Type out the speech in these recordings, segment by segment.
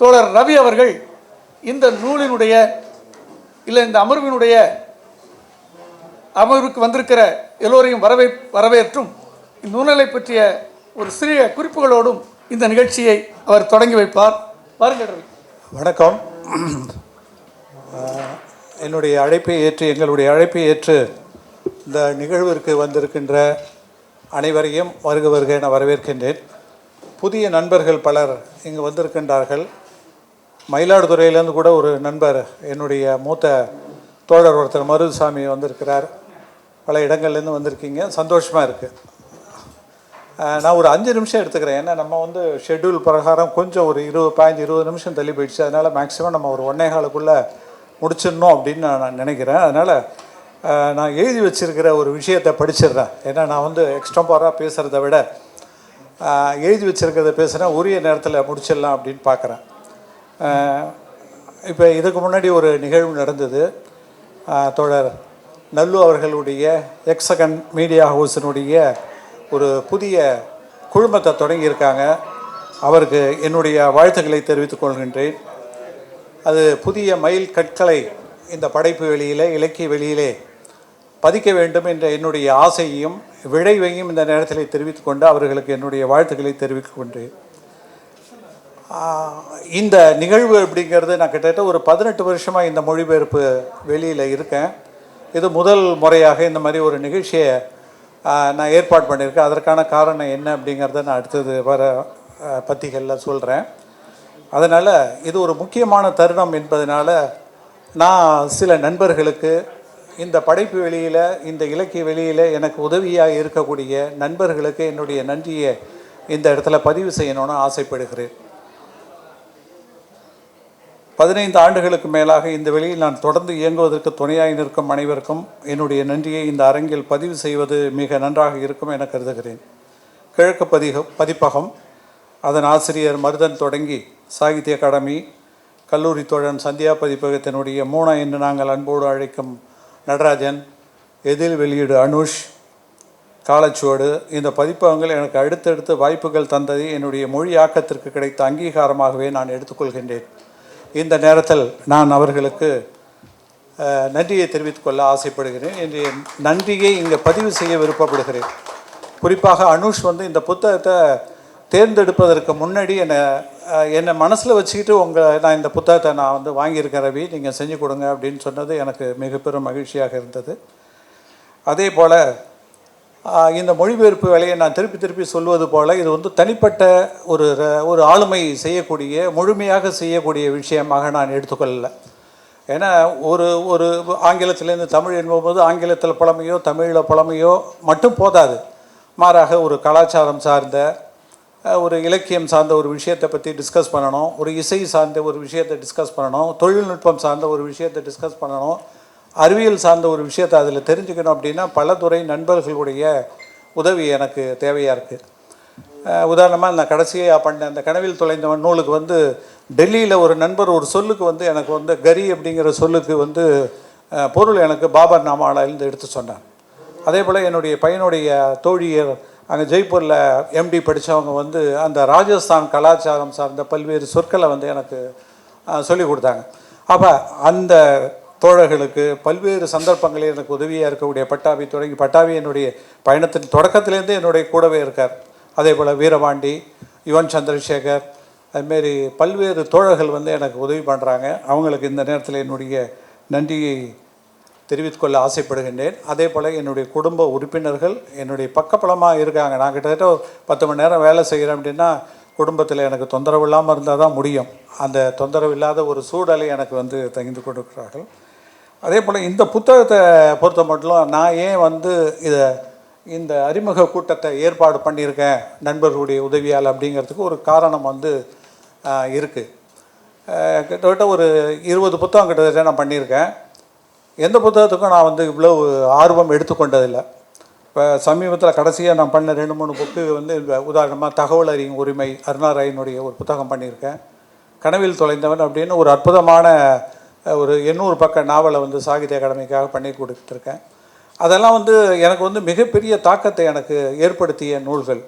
தோழர் ரவி அவர்கள் இந்த நூலினுடைய இல்லை இந்த அமர்வினுடைய அமர்வுக்கு வந்திருக்கிற எல்லோரையும் வரவே வரவேற்றும் இந்நூலை பற்றிய ஒரு சிறிய குறிப்புகளோடும் இந்த நிகழ்ச்சியை அவர் தொடங்கி வைப்பார். வாருங்கள் ரவி. வணக்கம். என்னுடைய அழைப்பை ஏற்று எங்களுடைய அழைப்பை ஏற்று இந்த நிகழ்விற்கு வந்திருக்கின்ற அனைவரையும் வருக வருக என வரவேற்கின்றேன். புதிய நண்பர்கள் பலர் இங்கு வந்திருக்கின்றார்கள். மயிலாடுதுறையிலேருந்து கூட ஒரு நண்பர் என்னுடைய மூத்த தோழர் ஒருத்தர் மருதுசாமி வந்திருக்கிறார். பல இடங்கள்லேருந்து வந்திருக்கீங்க. சந்தோஷமாக இருக்குது நான் ஒரு அஞ்சு நிமிஷம் எடுத்துக்கிறேன். ஏன்னா நம்ம வந்து ஷெட்யூல் பிரகாரம் கொஞ்சம் ஒரு இருபது பதினஞ்சு இருபது நிமிஷம் தள்ளி போயிடுச்சு. அதனால் மேக்ஸிமம் நம்ம ஒரு ஒன்னே காலுக்குள்ளே முடிச்சிடணும் அப்படின்னு நான் நான் நினைக்கிறேன். அதனால் நான் எழுதி வச்சிருக்கிற ஒரு விஷயத்தை படிச்சிடுறேன். ஏன்னா நான் வந்து எக்ஸ்டம்பராக பேசுகிறத விட எழுதி வச்சிருக்கிறத பேசுகிறேன் உரிய நேரத்தில் முடிச்சிடலாம் அப்படின்னு பார்க்குறேன். இப்போ இதுக்கு முன்னாடி ஒரு நிகழ்வு நடந்தது. அஹ், தோழர் நல்லு அவர்களுடைய எக்ஸகன் மீடியா ஹவுஸினுடைய ஒரு புதிய குழுமத்தை தொடங்கியிருக்காங்க. அவருக்கு என்னுடைய வாழ்த்துக்களை தெரிவித்துக் கொள்கின்றேன். அது புதிய மயில் கற்களை இந்த படைப்பு வெளியிலே இலக்கிய வெளியிலே பதிக்க வேண்டும் என்ற என்னுடைய ஆசையையும் விழைவையும் இந்த நேரத்தில் தெரிவித்துக்கொண்டு அவர்களுக்கு என்னுடைய வாழ்த்துக்களை தெரிவித்துக் கொண்டேன். இந்த நிகழ்வு அப்படிங்கிறது நான் கிட்டத்தட்ட ஒரு பதினெட்டு வருஷமாக இந்த மொழிபெயர்ப்பு வெளியில் இருக்கேன். இது முதல் முறையாக இந்த மாதிரி ஒரு நிகழ்ச்சியை நான் ஏற்பாடு பண்ணியிருக்கேன். அதற்கான காரணம் என்ன அப்படிங்கிறத நான் அடுத்தது வர பத்திகளில் சொல்கிறேன் அதனால் இது ஒரு முக்கியமான தருணம் என்பதனால் நான் சில நண்பர்களுக்கு இந்த படைப்பு வெளியில் இந்த இலக்கிய வெளியில் எனக்கு உதவியாக இருக்கக்கூடிய நண்பர்களுக்கு என்னுடைய நன்றியை இந்த இடத்துல பதிவு செய்யணும்னு ஆசைப்படுகிறேன். பதினைந்து ஆண்டுகளுக்கு மேலாக இந்த வெளியில் நான் தொடர்ந்து இயங்குவதற்கு துணையாய் நிற்கும் அனைவருக்கும் என்னுடைய நன்றியை இந்த அரங்கில் பதிவு செய்வது மிக நன்றாக இருக்கும் என கருதுகிறேன். கிழக்கு பதிக பதிப்பகம். அதன் ஆசிரியர் மருதன் தொடங்கி சாகித்ய அகாடமி கல்லூரி தோழன் சந்தியா பதிப்பகத்தினுடைய மூணா என்று நாங்கள் அன்போடு அழைக்கும் நடராஜன் எதில் வெளியீடு அனுஷ் காலச்சுவடு இந்த பதிப்பகங்கள் எனக்கு அடுத்தடுத்து வாய்ப்புகள் தந்ததை என்னுடைய மொழி ஆக்கத்திற்கு கிடைத்த அங்கீகாரமாகவே நான் எடுத்துக்கொள்கின்றேன். இந்த நேரத்தில் நான் அவர்களுக்கு நன்றியை தெரிவித்துக்கொள்ள ஆசைப்படுகிறேன். என்னுடைய நன்றியை இங்கே பதிவு செய்ய விருப்பப்படுகிறேன். குறிப்பாக அனுஷ் வந்து இந்த புத்தகத்தை தேர்ந்தெடுப்பதற்கு முன்னாடி என்னை என்னை மனசில் வச்சுக்கிட்டு உங்களை நான் இந்த புத்தகத்தை நான் வந்து வாங்கியிருக்கேன் ரவி நீங்கள் செஞ்சு கொடுங்க அப்படின்னு சொன்னது எனக்கு மிகப்பெரும் மகிழ்ச்சியாக இருந்தது. அதே போல் இந்த மொழிபெயர்ப்பு வேலையை நான் திருப்பி திருப்பி சொல்வது போல் இது வந்து தனிப்பட்ட ஒரு ஒரு ஆளுமை செய்யக்கூடிய முழுமையாக செய்யக்கூடிய விஷயமாக நான் எடுத்துக்கொள்ளலை. ஏன்னா ஒரு ஒரு ஆங்கிலத்திலேருந்து தமிழ் என்பது ஆங்கிலத்தில் பழமையோ தமிழில் பழமையோ மட்டும் போதாது. மாறாக ஒரு கலாச்சாரம் சார்ந்த ஒரு இலக்கியம் சார்ந்த ஒரு விஷயத்தை பற்றி டிஸ்கஸ் பண்ணணும். ஒரு இசை சார்ந்த ஒரு விஷயத்தை டிஸ்கஸ் பண்ணணும். தொழில்நுட்பம் சார்ந்த ஒரு விஷயத்தை டிஸ்கஸ் பண்ணணும். அறிவியல் சார்ந்த ஒரு விஷயத்தை அதில் தெரிஞ்சுக்கணும் அப்படின்னா பல துறை நண்பர்களுடைய உதவி எனக்கு தேவையாக இருக்குது உதாரணமாக நான் கடைசியாக பண்ண அந்த கனவில் தொலைந்தவன் நூலுக்கு வந்து டெல்லியில் ஒரு நண்பர் ஒரு சொல்லுக்கு வந்து எனக்கு வந்து கரி அப்படிங்கிற சொல்லுக்கு வந்து பொருள் எனக்கு பாபர் நாமாவிலேருந்து எடுத்து சொன்னார். அதே போல் என்னுடைய பையனுடைய தோழியர் அங்கே ஜெய்ப்பூரில் எம்டி படித்தவங்க வந்து அந்த ராஜஸ்தான் கலாச்சாரம் சார்ந்த பல்வேறு சொற்களை வந்து எனக்கு சொல்லிக் கொடுத்தாங்க. அப்போ அந்த தோழர்களுக்கு பல்வேறு சந்தர்ப்பங்களில் எனக்கு உதவியாக இருக்கக்கூடிய பட்டாபி தொடங்கி பட்டாபி என்னுடைய பயணத்தின் தொடக்கத்திலேருந்தே என்னுடைய கூடவே இருக்கார். அதே போல் வீரபாண்டி யுவன் சந்திரசேகர் அதுமாரி பல்வேறு தோழர்கள் வந்து எனக்கு உதவி பண்ணுறாங்க அவங்களுக்கு இந்த நேரத்தில் என்னுடைய நன்றியை தெரிவித்துக்கொள்ள ஆசைப்படுகின்றேன். அதே போல் என்னுடைய குடும்ப உறுப்பினர்கள் என்னுடைய பக்கபலமாக இருக்காங்க. நான் கிட்டத்தட்ட ஒரு பத்து மணி நேரம் வேலை செய்கிறேன் அப்படின்னா குடும்பத்தில் எனக்கு தொந்தரவு இல்லாமல் இருந்தால் தான் முடியும். அந்த தொந்தரவு இல்லாத ஒரு சூழலை எனக்கு வந்து தங்கிந்து கொடுக்கிறார்கள் அதே போல் இந்த புத்தகத்தை பொறுத்த மட்டும் நான் ஏன் வந்து இதை இந்த அறிமுக கூட்டத்தை ஏற்பாடு பண்ணியிருக்கேன் நண்பர்களுடைய உதவியால் அப்படிங்கிறதுக்கு ஒரு காரணம் வந்து இருக்குது கிட்டத்தட்ட ஒரு இருபது புத்தகம் கிட்டத்தட்ட நான் பண்ணியிருக்கேன். எந்த புத்தகத்துக்கும் நான் வந்து இவ்வளோ ஆர்வம் எடுத்துக்கொண்டதில்லை. இப்போ சமீபத்தில் கடைசியாக நான் பண்ண ரெண்டு மூணு புக்கு வந்து இந்த உதாரணமாக தகவல் அறியும் உரிமை அருணாராயனுடைய ஒரு புத்தகம் பண்ணியிருக்கேன். கனவில் தொலைந்தவன் அப்படின்னு ஒரு அற்புதமான ஒரு எண்ணூறு பக்க நாவலை வந்து சாகித்ய அகாடமிக்காக பண்ணி கொடுத்துருக்கேன். அதெல்லாம் வந்து எனக்கு வந்து மிகப்பெரிய தாக்கத்தை எனக்கு ஏற்படுத்திய நூல்கள்.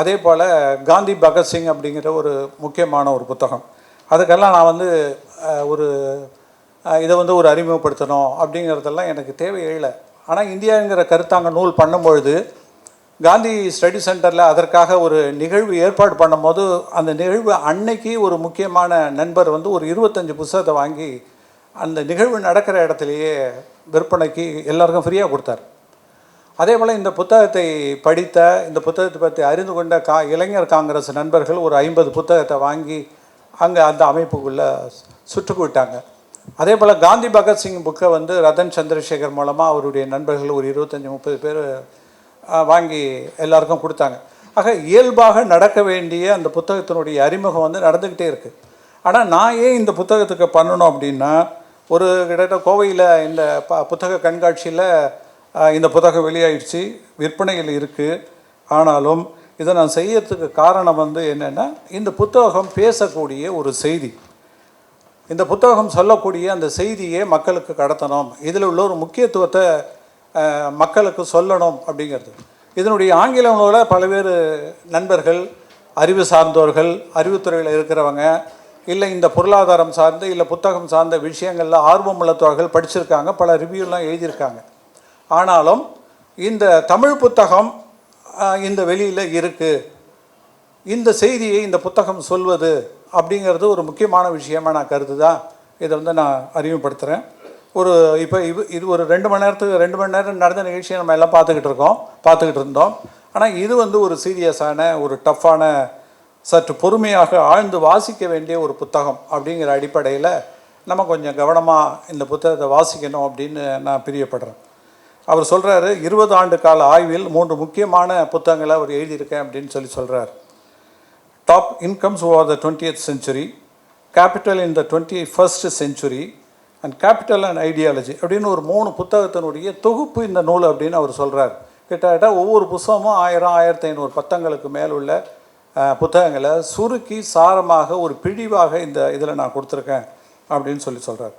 அதே போல் காந்தி பகத்சிங் அப்படிங்கிற ஒரு முக்கியமான ஒரு புத்தகம். அதுக்கெல்லாம் நான் வந்து ஒரு இதை வந்து ஒரு அறிமுகப்படுத்தணும் அப்படிங்கிறதெல்லாம் எனக்கு தேவையில்லை. ஆனால் இந்தியாங்கிற கருத்தாங்க நூல் பண்ணும்பொழுது காந்தி ஸ்டடி சென்டரில் அதற்காக ஒரு நிகழ்வு ஏற்பாடு பண்ணும்போது அந்த நிகழ்வு அன்னைக்கு ஒரு முக்கியமான நண்பர் வந்து ஒரு இருபத்தஞ்சி புஸ்தகத்தை வாங்கி அந்த நிகழ்வு நடக்கிற இடத்துலையே விற்பனைக்கு எல்லாருக்கும் ஃப்ரீயாக கொடுத்தார். அதே போல் இந்த புத்தகத்தை படித்த இந்த புத்தகத்தை பற்றி அறிந்து கொண்ட கா இளைஞர் காங்கிரஸ் நண்பர்கள் ஒரு ஐம்பது புத்தகத்தை வாங்கி அங்கே அந்த அமைப்புக்குள்ளே சுற்றுக்கு விட்டாங்க அதே போல் காந்தி பகத்சிங் புக்கை வந்து ரதன் சந்திரசேகர் மூலமாக அவருடைய நண்பர்கள் ஒரு இருபத்தஞ்சி முப்பது பேர் வாங்கி எல்லாருக்கும் கொடுத்தாங்க. ஆக இயல்பாக நடக்க வேண்டிய அந்த புத்தகத்தினுடைய அறிமுகம் வந்து நடந்துக்கிட்டே இருக்குது ஆனால் நான் ஏன் இந்த புத்தகத்துக்கு பண்ணணும் அப்படின்னா ஒரு கிட்டத்தட்ட கோவையில் இந்த ப புத்தக கண்காட்சியில் இந்த புத்தகம் வெளியாயிடுச்சு. விற்பனையில் இருக்குது ஆனாலும் இதை நான் செய்யறதுக்கு காரணம் வந்து என்னென்னா இந்த புத்தகம் பேசக்கூடிய ஒரு செய்தி. இந்த புத்தகம் சொல்லக்கூடிய அந்த செய்தியை மக்களுக்கு கடத்தணும். இதில் உள்ள ஒரு முக்கியத்துவத்தை மக்களுக்கு சொல்லணும் அப்படிங்கிறது. இதனுடைய ஆங்கில நூலில் பல்வேறு நண்பர்கள் அறிவு சார்ந்தவர்கள் அறிவுத்துறையில் இருக்கிறவங்க இல்லை இந்த பொருளாதாரம் சார்ந்து இல்லை புத்தகம் சார்ந்த விஷயங்களில் ஆர்வம் உள்ளத்தவர்கள் படிச்சிருக்காங்க பல ரிவ்யூலாம் எழுதியிருக்காங்க. ஆனாலும் இந்த தமிழ் புத்தகம் இந்த வெளியில் இருக்குது இந்த செய்தியை இந்த புத்தகம் சொல்வது அப்படிங்கிறது ஒரு முக்கியமான விஷயமா நான் கருதுதான் இதை வந்து நான் அறிமுகப்படுத்துகிறேன் ஒரு இப்போ இது இது ஒரு ரெண்டு மணி நேரத்துக்கு ரெண்டு மணி நேரம் நடந்த நிகழ்ச்சியை நம்ம எல்லாம் பார்த்துக்கிட்டு இருக்கோம் பார்த்துக்கிட்டு இருந்தோம். ஆனால் இது வந்து ஒரு சீரியஸான ஒரு டஃப்பான சற்று பொறுமையாக ஆழ்ந்து வாசிக்க வேண்டிய ஒரு புத்தகம் அப்படிங்கிற அடிப்படையில் நம்ம கொஞ்சம் கவனமாக இந்த புத்தகத்தை வாசிக்கணும் அப்படின்னு நான் பிரியப்படுறேன். அவர் சொல்கிறாரு இருபது ஆண்டு கால ஆய்வில் மூன்று முக்கியமான புத்தகங்களை அவர் எழுதியிருக்கேன் அப்படின்னு சொல்லி சொல்கிறார் top incomes over the twentieth century capital in the twenty first century and capital and ideology அப்படின்னு ஒரு மூணு புத்தகத்தினுடைய தொகுப்பு இந்த நூல் அப்படின்னு அவர் சொல்கிறார் கிட்டத்தட்ட ஒவ்வொரு புத்தகமும் ஆயிரம் ஆயிரத்தி ஐநூறு பத்தங்களுக்கு மேல் உள்ள புத்தகங்களை சுருக்கி சாரமாக ஒரு பிழிவாக இந்த இதில் நான் கொடுத்துருக்கேன் அப்படின்னு சொல்லி சொல்கிறார்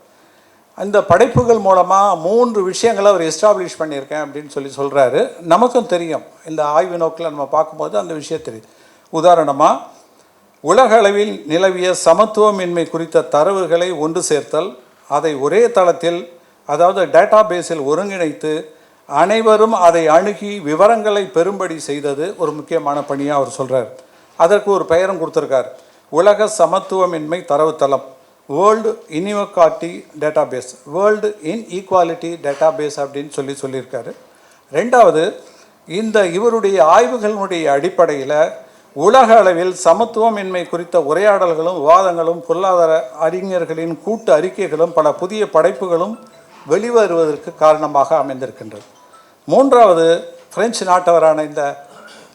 அந்த படைப்புகள் மூலமாக மூன்று விஷயங்களை அவர் எஸ்டாப்ளிஷ் பண்ணியிருக்கேன் அப்படின்னு சொல்லி சொல்கிறாரு நமக்கும் தெரியும். இந்த ஆய்வு நோக்கில் நம்ம பார்க்கும்போது அந்த விஷயம் தெரியுது. உதாரணமாக உலக அளவில் நிலவிய சமத்துவமின்மை குறித்த தரவுகளை ஒன்று சேர்த்தல் அதை ஒரே தளத்தில் அதாவது டேட்டா பேஸில் ஒருங்கிணைத்து அனைவரும் அதை அணுகி விவரங்களை பெறும்படி செய்தது ஒரு முக்கியமான பணியாக அவர் சொல்கிறார் அதற்கு ஒரு பெயரும் கொடுத்துருக்கார். உலக சமத்துவமின்மை தரவுத்தளம். World inequality data base world inequality data base அப்படின்னு சொல்லி சொல்லியிருக்காரு. ரெண்டாவது இந்த இவருடைய ஆய்வுகளினுடைய அடிப்படையில் உலக அளவில் சமத்துவமின்மை குறித்த உரையாடல்களும் விவாதங்களும் பொருளாதார அறிஞர்களின் கூட்டு அறிக்கைகளும் பல புதிய படைப்புகளும் வெளிவருவதற்கு காரணமாக அமைந்திருக்கின்றது. மூன்றாவது பிரெஞ்சு நாட்டவரான இந்த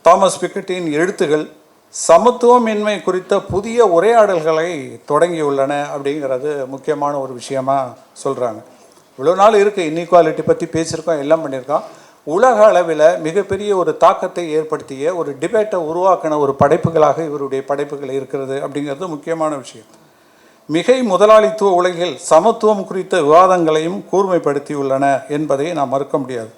தாமஸ் பிக்கட்டின் எழுத்துகள் சமத்துவமின்மை குறித்த புதிய உரையாடல்களை தொடங்கியுள்ளன அப்படிங்கிறது முக்கியமான ஒரு விஷயமாக சொல்கிறாங்க இவ்வளோ நாள் இருக்குது இன்இக்வாலிட்டி பற்றி பேசியிருக்கோம் எல்லாம் பண்ணியிருக்கோம். உலக அளவில் மிகப்பெரிய ஒரு தாக்கத்தை ஏற்படுத்திய ஒரு டிபேட்டை உருவாக்கின ஒரு படைப்புகளாக இவருடைய படைப்புகள் இருக்கிறது அப்படிங்கிறது முக்கியமான விஷயம். மிகை முதலாளித்துவ உலகில் சமத்துவம் குறித்த விவாதங்களையும் கூர்மைப்படுத்தியுள்ளன என்பதை நாம் மறுக்க முடியாது.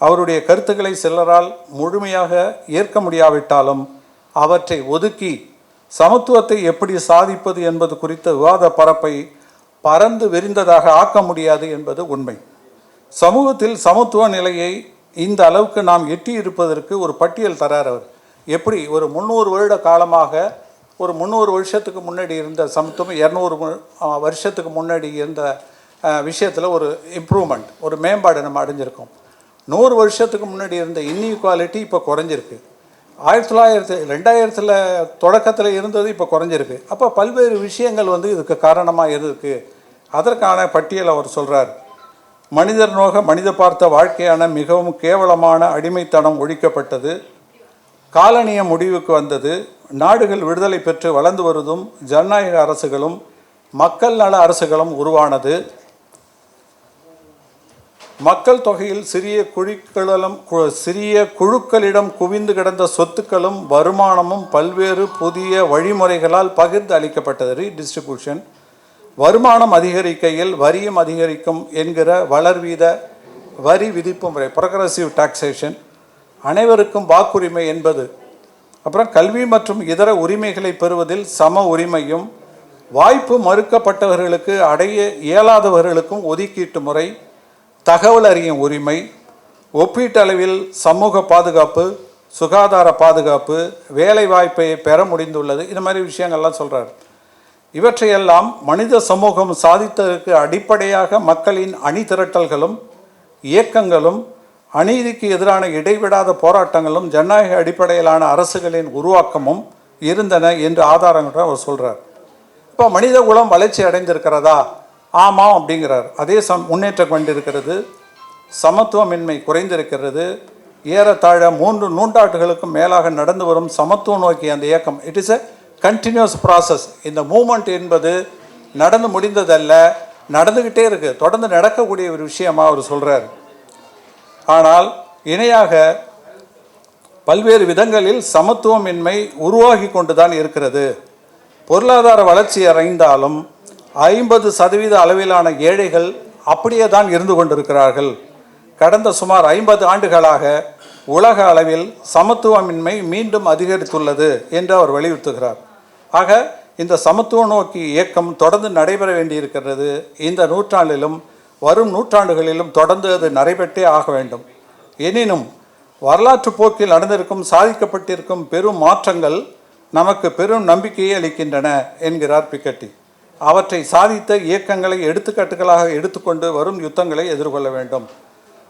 அவருடைய கருத்துக்களை சிலரால் முழுமையாக ஏற்க முடியாவிட்டாலும் அவற்றை ஒதுக்கி சமத்துவத்தை எப்படி சாதிப்பது என்பது குறித்த விவாத பரப்பை பறந்து விரிந்ததாக ஆக்க முடியாது என்பது உண்மை. சமூகத்தில் சமத்துவ நிலையை இந்த அளவுக்கு நாம் எட்டி இருப்பதற்கு ஒரு பட்டியல் தரார் அவர். எப்படி ஒரு முந்நூறு வருட காலமாக ஒரு முந்நூறு வருஷத்துக்கு முன்னாடி இருந்த சமத்துவம் இரநூறு வருஷத்துக்கு முன்னாடி இருந்த விஷயத்தில் ஒரு இம்ப்ரூவ்மெண்ட் ஒரு மேம்பாடு நம்ம அடைஞ்சிருக்கோம். நூறு வருஷத்துக்கு முன்னாடி இருந்த இன்இக்வாலிட்டி இப்போ குறைஞ்சிருக்கு. ஆயிரத்தி தொள்ளாயிரத்தி ரெண்டாயிரத்தில் தொடக்கத்தில் இருந்தது இப்போ குறைஞ்சிருக்கு. அப்போ பல்வேறு விஷயங்கள் வந்து இதுக்கு காரணமாக இருக்கு. அதற்கான பட்டியல் அவர் சொல்கிறார் மனிதர் நோக மனித பார்த்த வாழ்க்கையான மிகவும் கேவலமான அடிமைத்தனம் ஒழிக்கப்பட்டது. காலனிய முடிவுக்கு வந்தது. நாடுகள் விடுதலை பெற்று வளர்ந்து வருவதும் ஜனநாயக அரசுகளும் மக்கள் நல அரசுகளும் உருவானது. மக்கள் தொகையில் சிறிய குழுக்களிடம் கு- சிறிய குழுக்களிடம் குவிந்து கிடந்த சொத்துக்களும் வருமானமும் பல்வேறு புதிய வழிமுறைகளால் பகிர்ந்து அளிக்கப்பட்டது. ரீடிஸ்ட்ரிபியூஷன் வருமானம் அதிகரிக்கையில் வரியும் அதிகரிக்கும் என்கிற வளர்வீத வரி விதிப்பு முறை ப்ரொக்ரஸிவ் டாக்ஸேஷன் அனைவருக்கும் வாக்குரிமை என்பது. அப்புறம் கல்வி மற்றும் இதர உரிமைகளை பெறுவதில் சம உரிமையும் வாய்ப்பு மறுக்கப்பட்டவர்களுக்கு அடைய இயலாதவர்களுக்கும் ஒதுக்கீட்டு முறை. தகவல் அறியும் உரிமை ஒப்பீட்டளவில் சமூக பாதுகாப்பு சுகாதார பாதுகாப்பு வேலைவாய்ப்பை பெற முடிந்துள்ளது. இது மாதிரி விஷயங்கள்லாம் சொல்கிறார் இவற்றையெல்லாம் மனித சமூகம் சாதித்ததற்கு அடிப்படையாக மக்களின் அணி திரட்டல்களும் இயக்கங்களும் அநீதிக்கு எதிரான இடைவிடாத போராட்டங்களும் ஜனநாயக அடிப்படையிலான அரசுகளின் உருவாக்கமும் இருந்தன என்று ஆதாரங்களுடன் அவர் சொல்கிறார் இப்போ மனித குலம் வளர்ச்சி அடைந்திருக்கிறதா? ஆமாம் அப்படிங்கிறார். அதே சம் முன்னேற்றம் கொண்டிருக்கிறது சமத்துவமின்மை குறைந்திருக்கிறது ஏறத்தாழ மூன்று நூற்றாண்டுகளுக்கும் மேலாக நடந்து வரும் சமத்துவம் நோக்கி அந்த இயக்கம். It is a continuous process இந்த மூமெண்ட் என்பது நடந்து முடிந்ததல்ல நடந்துக்கிட்டே இருக்கு. தொடர்ந்து நடக்கக்கூடிய ஒரு விஷயமாக அவர் சொல்கிறார் ஆனால் இணையாக பல்வேறு விதங்களில் சமத்துவமின்மை உருவாகி கொண்டுதான் இருக்கிறது. பொருளாதார வளர்ச்சி அடைந்தாலும் ஐம்பது சதவீத அளவிலான ஏழைகள் அப்படியே தான் இருந்து கொண்டிருக்கிறார்கள். கடந்த சுமார் ஐம்பது ஆண்டுகளாக உலக அளவில் சமத்துவமின்மை மீண்டும் அதிகரித்துள்ளது என்று அவர் வலியுறுத்துகிறார். ஆக இந்த சமத்துவ நோக்கி இயக்கம் தொடர்ந்து நடைபெற வேண்டியிருக்கிறது. இந்த நூற்றாண்டிலும் வரும் நூற்றாண்டுகளிலும் தொடர்ந்து அது நடைபெற்றே ஆக வேண்டும். எனினும் வரலாற்று போக்கில் நடந்திருக்கும் சாதிக்கப்பட்டிருக்கும் பெரும் மாற்றங்கள் நமக்கு பெரும் நம்பிக்கையை அளிக்கின்றன என்கிறார் பிக்கட்டி. அவற்றை சாதித்த இயக்கங்களை எடுத்துக்காட்டுகளாக எடுத்துக்கொண்டு வரும் யுத்தங்களை எதிர்கொள்ள வேண்டும்.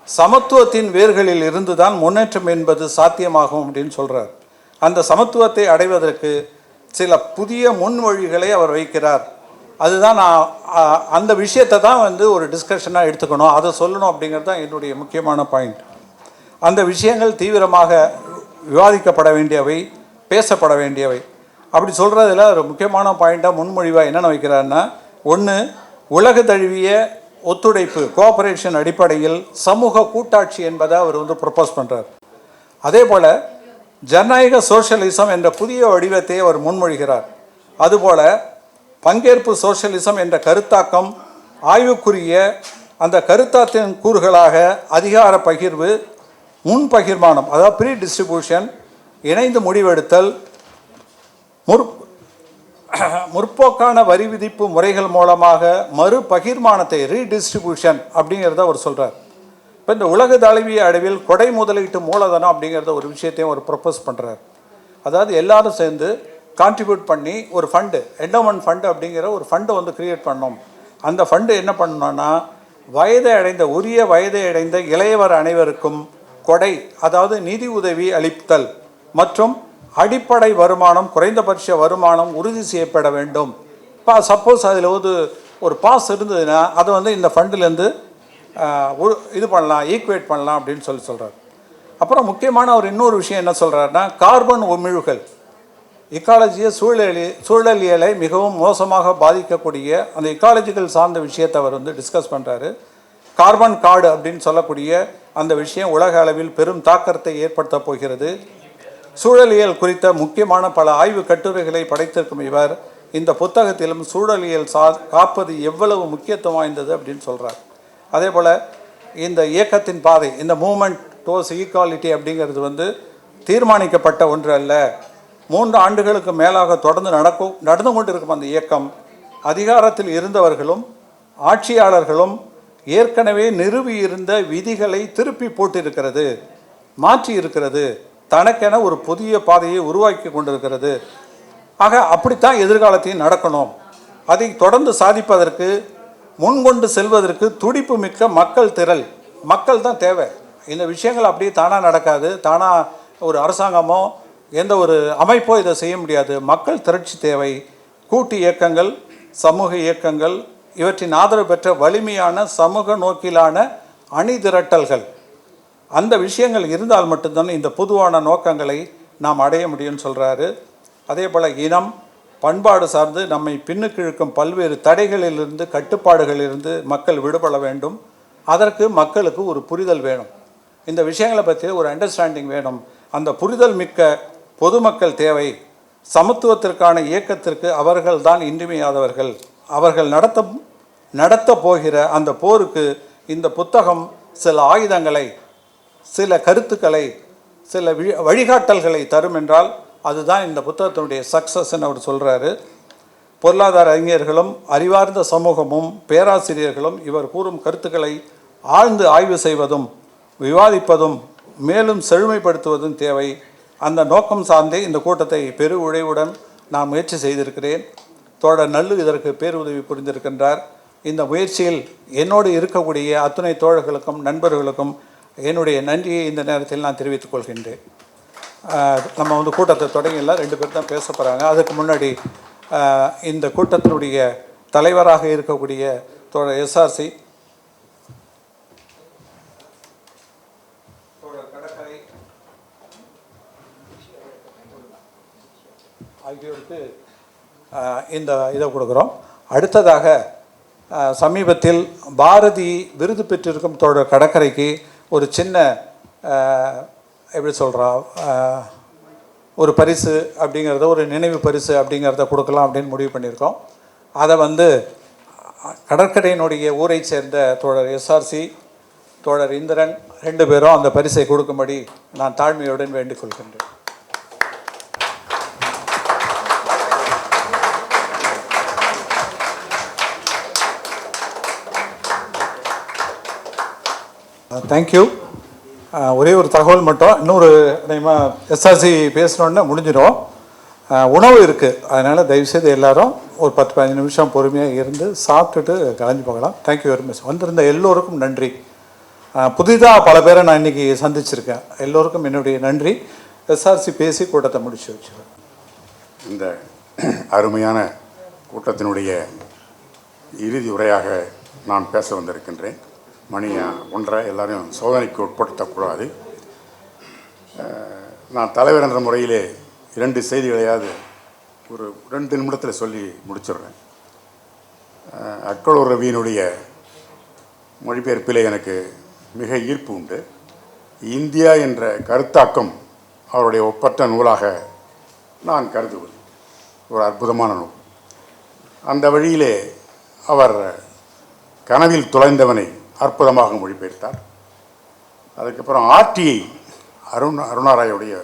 சமத்துவத்தின் வேர்களில் இருந்துதான் முன்னேற்றம் என்பது சாத்தியமாகும் அப்படின்னு சொல்கிறார் அந்த சமத்துவத்தை அடைவதற்கு சில புதிய முன்மொழிகளை அவர் வைக்கிறார். அதுதான் நான் அந்த விஷயத்தை தான் வந்து ஒரு டிஸ்கஷனாக எடுத்துக்கணும். அதை சொல்லணும் அப்படிங்கிறது தான் என்னுடைய முக்கியமான பாயிண்ட் அந்த விஷயங்கள் தீவிரமாக விவாதிக்கப்பட வேண்டியவை பேசப்பட வேண்டியவை. அப்படி சொல்கிறதுல ஒரு முக்கியமான பாயிண்ட்டாக முன்மொழிவாக என்னென்ன வைக்கிறாருன்னா ஒன்று உலக தழுவிய ஒத்துழைப்பு கோஆபரேஷன் அடிப்படையில் சமூக கூட்டாட்சி என்பதை அவர் வந்து ப்ரப்போஸ் பண்ணுறார் அதே போல் ஜனநாயக சோஷலிசம் என்ற புதிய வடிவத்தை அவர் முன்மொழிகிறார். அதுபோல் பங்கேற்பு சோஷலிசம் என்ற கருத்தாக்கம் ஆய்வுக்குரிய அந்த கருத்தாத்தின் கூறுகளாக அதிகார பகிர்வு முன் பகிர்மானம் அதாவது ப்ரீ டிஸ்ட்ரிபியூஷன் இணைந்து முடிவெடுத்தல் முற் முற்போக்கான வரி விதிப்பு முறைகள் மூலமாக மறு பகிர்மானத்தை ரீடிஸ்ட்ரிபியூஷன் அப்படிங்கிறத அவர் சொல்கிறார் இப்போ இந்த உலக தழுவிய அளவில் கொடை முதலீட்டு மூலதனம் அப்படிங்கிறத ஒரு விஷயத்தையும் அவர் ப்ரப்போஸ் பண்ணுறார் அதாவது எல்லாரும் சேர்ந்து கான்ட்ரிபியூட் பண்ணி ஒரு ஃபண்டு எண்டோமெண்ட் ஃபண்டு அப்படிங்கிற ஒரு ஃபண்டை வந்து கிரியேட் பண்ணோம். அந்த ஃபண்டு என்ன பண்ணோன்னா வயதை அடைந்த உரிய வயதை அடைந்த இளையவர் அனைவருக்கும் கொடை அதாவது நிதி உதவி அளித்தல் மற்றும் அடிப்படை வருமானம் குறைந்தபட்ச வருமானம் உறுதி செய்யப்பட வேண்டும். இப்போ சப்போஸ் அதில் வந்து ஒரு பாஸ் இருந்ததுன்னா அதை வந்து இந்த ஃபண்டுலேருந்து இது பண்ணலாம் ஈக்குவேட் பண்ணலாம் அப்படின்னு சொல்லி சொல்கிறார் அப்புறம் முக்கியமான ஒரு இன்னொரு விஷயம் என்ன சொல்கிறாருன்னா கார்பன் உமிழ்வுகள். இக்காலஜியை சூழலி சூழலியலை மிகவும் மோசமாக பாதிக்கக்கூடிய அந்த இக்காலஜிக்கல் சார்ந்த விஷயத்தை அவர் வந்து டிஸ்கஸ் பண்ணுறாரு கார்பன் கார்டு அப்படின்னு சொல்லக்கூடிய அந்த விஷயம் உலக அளவில் பெரும் தாக்கத்தை ஏற்படுத்தப் போகிறது. சூழலியல் குறித்த முக்கியமான பல ஆய்வு கட்டுரைகளை படைத்திருக்கும் இவர். இந்த புத்தகத்திலும் சூழலியல் சா காப்பது எவ்வளவு முக்கியத்துவம் வாய்ந்தது அப்படின்னு சொல்கிறார் அதே போல் இந்த இயக்கத்தின் பாதை இந்த மூமெண்ட் டோஸ் ஈக்குவாலிட்டி அப்படிங்கிறது வந்து தீர்மானிக்கப்பட்ட ஒன்று அல்ல. மூன்று ஆண்டுகளுக்கு மேலாக தொடர்ந்து நடக்கும் நடந்து கொண்டிருக்கும் அந்த இயக்கம். அதிகாரத்தில் இருந்தவர்களும் ஆட்சியாளர்களும் ஏற்கனவே நிறுவியிருந்த விதிகளை திருப்பி போட்டிருக்கிறது மாற்றி இருக்கிறது தனக்கென ஒரு புதிய பாதையை உருவாக்கி கொண்டிருக்கிறது. ஆக அப்படித்தான் எதிர்காலத்தையும் நடக்கணும். அதை தொடர்ந்து சாதிப்பதற்கு முன்கொண்டு செல்வதற்கு துடிப்பு மிக்க மக்கள் திரள். மக்கள் தான் தேவை. இந்த விஷயங்கள் அப்படியே தானாக நடக்காது. தானாக ஒரு அரசாங்கமோ எந்த ஒரு அமைப்போ இதை செய்ய முடியாது. மக்கள் திரட்சி தேவை. கூட்டு இயக்கங்கள் சமூக இயக்கங்கள் இவற்றின் ஆதரவு பெற்ற வலிமையான சமூக நோக்கிலான அணி திரட்டல்கள் அந்த விஷயங்கள் இருந்தால் மட்டும்தான் இந்த பொதுவான நோக்கங்களை நாம் அடைய முடியும்னு சொல்கிறாரு அதே போல் இனம் பண்பாடு சார்ந்து நம்மை பின்னுக்கு இழுக்கும் பல்வேறு தடைகளிலிருந்து கட்டுப்பாடுகளிலிருந்து மக்கள் விடுபட வேண்டும். அதற்கு மக்களுக்கு ஒரு புரிதல் வேணும். இந்த விஷயங்களை பற்றி ஒரு அண்டர்ஸ்டாண்டிங் வேணும். அந்த புரிதல் மிக்க பொதுமக்கள் தேவை. சமத்துவத்திற்கான இயக்கத்திற்கு அவர்கள்தான் இன்றிமையாதவர்கள் அவர்கள் நடத்த நடத்த போகிற அந்த போருக்கு இந்த புத்தகம் சில ஆயுதங்களை சில கருத்துக்களை சில வி- வழிகாட்டல்களை தரும் என்றால் அதுதான் இந்த புத்தகத்தினுடைய சக்ஸஸ்ன்னு அவர் சொல்கிறாரு பொருளாதார அறிஞர்களும் அறிவார்ந்த சமூகமும் பேராசிரியர்களும் இவர் கூறும் கருத்துக்களை ஆழ்ந்து ஆய்வு செய்வதும் விவாதிப்பதும் மேலும் செழுமைப்படுத்துவதும் தேவை. அந்த நோக்கம் சார்ந்தே இந்த கூட்டத்தை பெரு உழைவுடன் நான் முயற்சி செய்திருக்கிறேன். தோழர் நல்லு இதற்கு பேருதவி புரிந்திருக்கின்றார். இந்த முயற்சியில் என்னோடு இருக்கக்கூடிய அத்துணை தோழர்களுக்கும் நண்பர்களுக்கும் என்னுடைய நன்றியை இந்த நேரத்தில் நான் தெரிவித்துக் கொள்கின்றேன். நம்ம வந்து கூட்டத்தை தொடங்கியில் ரெண்டு பேர் தான் பேச போகிறாங்க அதுக்கு முன்னாடி இந்த கூட்டத்தினுடைய தலைவராக இருக்கக்கூடிய தோழர் எஸ்ஆர்சி ஆகியோருக்கு இந்த இதை கொடுக்குறோம். அடுத்ததாக சமீபத்தில் பாரதி விருது பெற்றிருக்கும் தோழர் கடற்கரைக்கு ஒரு சின்ன எப்படி சொல்கிறா ஒரு பரிசு அப்படிங்கிறத ஒரு நினைவு பரிசு அப்படிங்கிறத கொடுக்கலாம் அப்படின்னு முடிவு பண்ணியிருக்கோம். அதை வந்து கடற்கரையினுடைய ஊரை சேர்ந்த தோழர் எஸ்ஆர்சி தோழர் இந்திரன் ரெண்டு பேரும் அந்த பரிசை கொடுக்கும்படி நான் தாழ்மையுடன் வேண்டிக் கொள்கின்றேன். தேங்க்யூ ஒரே ஒரு தகவல் மட்டும். இன்னொரு எஸ்ஆர்சி பேசுனோன்னே முடிஞ்சிடும். உணவு இருக்குது அதனால் தயவுசெய்து எல்லாரும் ஒரு பத்து பதினஞ்சு நிமிஷம் பொறுமையாக இருந்து சாப்பிட்டுட்டு கலைஞ்சு போகலாம். தேங்க்யூ வெரி மச் வந்திருந்த எல்லோருக்கும் நன்றி. புதிதாக பல பேரை நான் இன்றைக்கி சந்திச்சிருக்கேன். எல்லோருக்கும் என்னுடைய நன்றி. எஸ்ஆர்சி பேசி கூட்டத்தை முடிச்சு வச்சுருவேன் இந்த அருமையான கூட்டத்தினுடைய இறுதி உரையாக நான் பேச வந்திருக்கின்றேன். மணியா ஒன்றரை எல்லாரையும் சோதனைக்கு உட்படுத்தக்கூடாது. நான் தலைவர் என்ற முறையிலே இரண்டு செய்திகளையாவது ஒரு ரெண்டு நிமிடத்தில் சொல்லி முடிச்சிடுறேன். அக்களூர் ரவியினுடைய மொழிபெயர்ப்பில் எனக்கு மிக ஈர்ப்பு உண்டு. இந்தியா என்ற கருத்தாக்கம் அவருடைய ஒப்பற்ற நூலாக நான் கருதுவது. ஒரு அற்புதமான நூல். அந்த வழியிலே அவர் கனவில் தொலைந்தவனை அற்புதமாக மொழிபெயர்த்தார். அதுக்கப்புறம் ஆர்டிஐ அருண் அருணாராயுடைய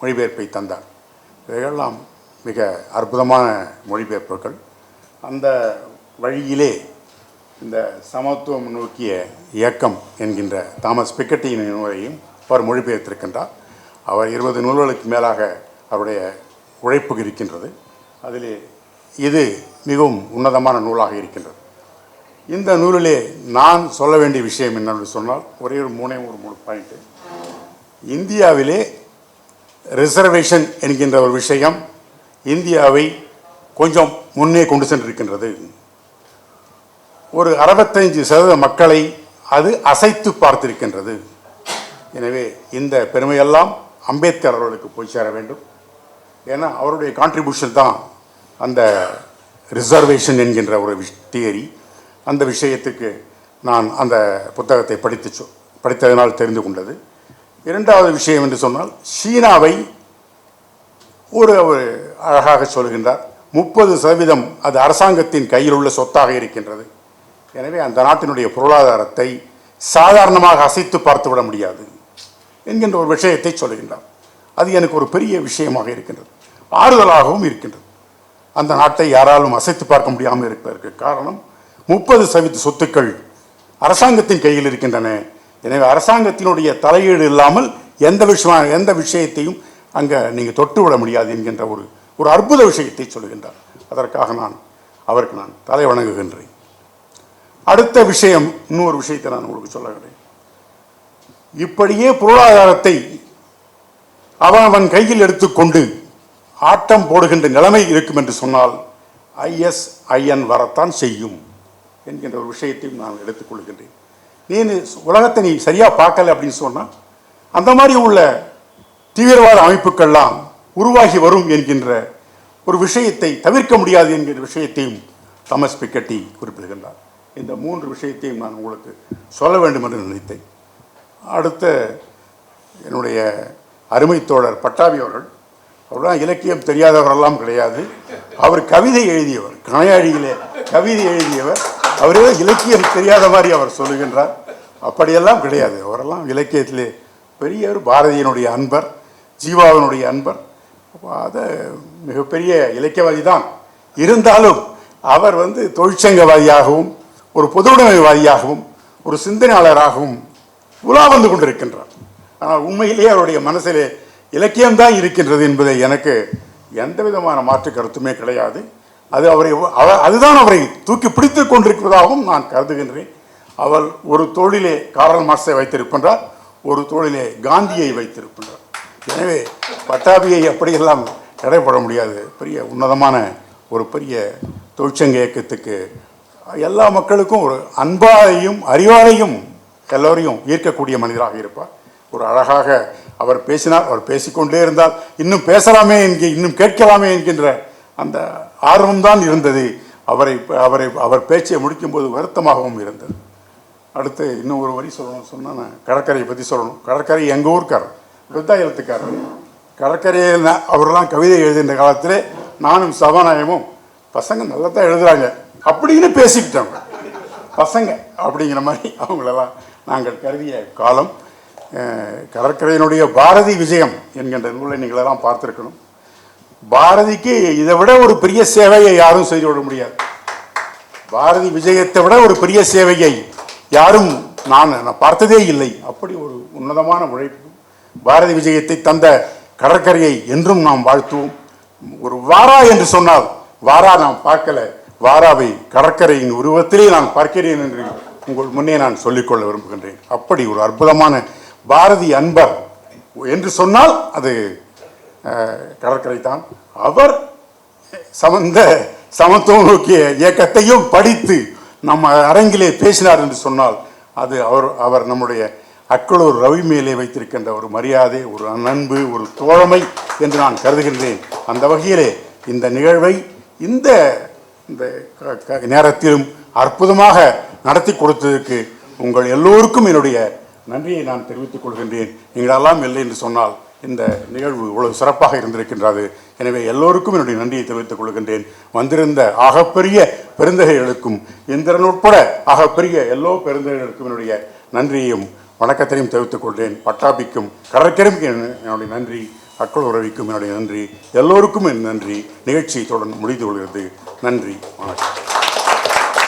மொழிபெயர்ப்பை தந்தார். இவைகள்லாம் மிக அற்புதமான மொழிபெயர்ப்புகள். அந்த வழியிலே இந்த சமத்துவம் நோக்கிய இயக்கம் என்கின்ற தாமஸ் பிக்கட்டியின் நூலையும் அவர் மொழிபெயர்த்திருக்கின்றார். அவர் இருபது நூல்களுக்கு மேலாக அவருடைய உழைப்பு இருக்கின்றது. அதிலே இது மிகவும் உன்னதமான நூலாக இருக்கின்றது. இந்த நூலிலே நான் சொல்ல வேண்டிய விஷயம் என்னென்று சொன்னால் ஒரே ஒரு மூணே ஒரு மூணு பாயிண்ட்டு இந்தியாவிலே ரிசர்வேஷன் என்கின்ற ஒரு விஷயம் இந்தியாவை கொஞ்சம் முன்னே கொண்டு சென்றிருக்கின்றது. ஒரு அறுபத்தஞ்சு சதவீத மக்களை அது அசைத்து பார்த்திருக்கின்றது. எனவே இந்த பெருமையெல்லாம் அம்பேத்கர் அவர்களுக்கு போய் சேர வேண்டும். ஏன்னா அவருடைய கான்ட்ரிபியூஷன் தான் அந்த ரிசர்வேஷன் என்கின்ற ஒரு தியரி அந்த விஷயத்துக்கு நான் அந்த புத்தகத்தை படித்து சொ- படித்ததனால் தெரிந்து கொண்டது. இரண்டாவது விஷயம் என்று சொன்னால் சீனாவை ஒரு ஒரு அழகாக சொல்கின்றார். முப்பது சதவீதம் அது அரசாங்கத்தின் கையில் உள்ள சொத்தாக இருக்கின்றது. எனவே அந்த நாட்டினுடைய பொருளாதாரத்தை சாதாரணமாக அசைத்து பார்த்து விட முடியாது என்கின்ற ஒரு விஷயத்தை சொல்கின்றார். அது எனக்கு ஒரு பெரிய விஷயமாக இருக்கின்றது. ஆறுதலாகவும் இருக்கின்றது. அந்த நாட்டை யாராலும் அசைத்து பார்க்க முடியாமல் இருப்பதற்கு காரணம் முப்பது சதவீத சொத்துக்கள் அரசாங்கத்தின் கையில் இருக்கின்றன. எனவே அரசாங்கத்தினுடைய தலையீடு இல்லாமல் எந்த விஷயமான எந்த விஷயத்தையும் அங்கே நீங்கள் தொட்டு விட முடியாது என்கின்ற ஒரு ஒரு அற்புத விஷயத்தை சொல்கின்றார் அதற்காக நான் அவருக்கு நான் தலை வணங்குகின்றேன். அடுத்த விஷயம் இன்னொரு விஷயத்தை நான் உங்களுக்கு சொல்லுகிறேன் இப்படியே பொருளாதாரத்தை அவன் அவன் கையில் எடுத்துக்கொண்டு ஆட்டம் போடுகின்ற நிலைமை இருக்கும் என்று சொன்னால் ஐஎஸ்ஐஎன் வரத்தான் செய்யும். என்கின்ற ஒரு விஷயத்தையும் நான் எடுத்துக்கொள்கின்றேன். நீ உலகத்தை நீ சரியாக பார்க்கல அப்படின்னு சொன்னால் அந்த மாதிரி உள்ள தீவிரவாத அமைப்புக்கள்லாம் உருவாகி வரும் என்கின்ற ஒரு விஷயத்தை தவிர்க்க முடியாது என்கிற விஷயத்தையும் தாமஸ் பிக்கட்டி குறிப்பிடுகின்றார். இந்த மூன்று விஷயத்தையும் நான் உங்களுக்கு சொல்ல வேண்டும் என்று நினைத்தேன். அடுத்த என்னுடைய அருமை தோழர் பட்டாபி அவர்கள் அவர்தான் இலக்கியம் தெரியாதவரெல்லாம் கிடையாது. அவர் கவிதை எழுதியவர் கணையாழியிலே கவிதை எழுதியவர். அவரே இலக்கியம் தெரியாத மாதிரி அவர் சொல்லுகின்றார். அப்படியெல்லாம் கிடையாது. அவரெல்லாம் இலக்கியத்திலே பெரிய ஒரு பாரதியினுடைய அன்பர் ஜீவாவினுடைய அன்பர். அப்ப அதை மிகப்பெரிய இலக்கியவாதி தான் இருந்தாலும் அவர் வந்து தொழிற்சங்கவாதியாகவும் ஒரு பொதுவுடைமைவாதியாகவும் ஒரு சிந்தனையாளராகவும் உலா வந்து கொண்டிருக்கின்றார். ஆனால் உண்மையிலேயே அவருடைய மனசிலே இலக்கியம்தான் இருக்கின்றது என்பதை எனக்கு எந்த விதமான மாற்று கருத்துமே கிடையாது. அது அவரை அதுதான் அவரை தூக்கி பிடித்து கொண்டிருப்பதாகவும் நான் கருதுகின்றேன். அவள் ஒரு தொழிலே காரல் மார்க்ஸை வைத்திருக்கின்றார் ஒரு தொழிலே காந்தியை வைத்திருக்கின்றார். எனவே பட்டாபியை அப்படியெல்லாம் எடைபட முடியாது. பெரிய உன்னதமான ஒரு பெரிய தொழிற்சங்க இயக்கத்துக்கு எல்லா மக்களுக்கும் ஒரு அன்பாலையும் அறிவாலையும் எல்லோரையும் ஈர்க்கக்கூடிய மனிதராக இருப்பார். ஒரு அழகாக அவர் பேசினார் அவர் பேசிக்கொண்டே இருந்தால் இன்னும் பேசலாமே என்கிற இன்னும் கேட்கலாமே என்கின்ற அந்த ஆர்வம்தான் இருந்தது. அவரை அவரை அவர் பேச்சை முடிக்கும்போது வருத்தமாகவும் இருந்தது. அடுத்து இன்னும் ஒரு வரி சொல்லணும் சொன்னால் நான் கடற்கரையை பற்றி சொல்லணும். கடற்கரை எங்கள் ஊர்க்காரர்? விவசாயத்துக்காரர். கடற்கரையில் நான் அவரெல்லாம் கவிதை எழுதுகின்ற காலத்திலே நானும் சபாநாயகமும் பசங்க நல்லா தான் எழுதுகிறாங்க அப்படின்னு பேசிக்கிட்டாங்க பசங்க அப்படிங்கிற மாதிரி அவங்களெல்லாம் நாங்கள் கருதிய காலம். கடற்கரையினுடைய பாரதி விஜயம் என்கின்ற நூலை நீங்களெல்லாம் பார்த்துருக்கணும். பாரதிக்கு இதை விட ஒரு பெரிய சேவையை யாரும் செய்து விட முடியாது. பாரதி விஜயத்தை விட ஒரு பெரிய சேவையை யாரும் நான் நான் பார்த்ததே இல்லை. அப்படி ஒரு உன்னதமான உழைப்பு பாரதி விஜயத்தை தந்த கடற்கரையை என்றும் நாம் வாழ்த்துவோம். ஒரு வாரா என்று சொன்னால் வாரா நாம் பார்க்கல வாராவை கடற்கரையின் உருவத்திலே நான் பார்க்கிறேன் என்று உங்கள் முன்னே நான் சொல்லிக்கொள்ள விரும்புகின்றேன். அப்படி ஒரு அற்புதமான பாரதி அன்பர் என்று சொன்னால் அது கடற்கரை தான் அவர் சமந்த சமத்துவம் நோக்கிய இயக்கத்தையும் படித்து நம்ம அரங்கிலே பேசினார் என்று சொன்னால் அது அவர் அவர் நம்முடைய அக்களூர் ரவி மேலே வைத்திருக்கின்ற ஒரு மரியாதை ஒரு அன்பு ஒரு தோழமை என்று நான் கருதுகின்றேன். அந்த வகையிலே இந்த நிகழ்வை இந்த இந்த க- க- நேரத்திலும் அற்புதமாக நடத்தி கொடுத்ததற்கு உங்கள் எல்லோருக்கும் என்னுடைய நன்றியை நான் தெரிவித்துக் கொள்கின்றேன். நீங்களெல்லாம் இல்லை என்று சொன்னால் இந்த நிகழ்வு இவ்வளவு சிறப்பாக இருந்திருக்கின்றது. எனவே எல்லோருக்கும் என்னுடைய நன்றியை தெரிவித்துக் கொள்கின்றேன். வந்திருந்த ஆகப்பெரிய பெருந்தகைகளுக்கும் இந்திரன் உட்பட ஆகப்பெரிய எல்லோ பெருந்தகைகளுக்கும் என்னுடைய நன்றியையும் வணக்கத்தையும் தெரிவித்துக் கொள்கிறேன். பட்டாபிக்கும் கடற்கரைக்கும் என்னுடைய நன்றி அக்கள் உறவிக்கும் என்னுடைய நன்றி எல்லோருக்கும் என் நன்றி. நிகழ்ச்சி தொடர்ந்து முடிந்து கொள்கிறது. நன்றி வணக்கம்.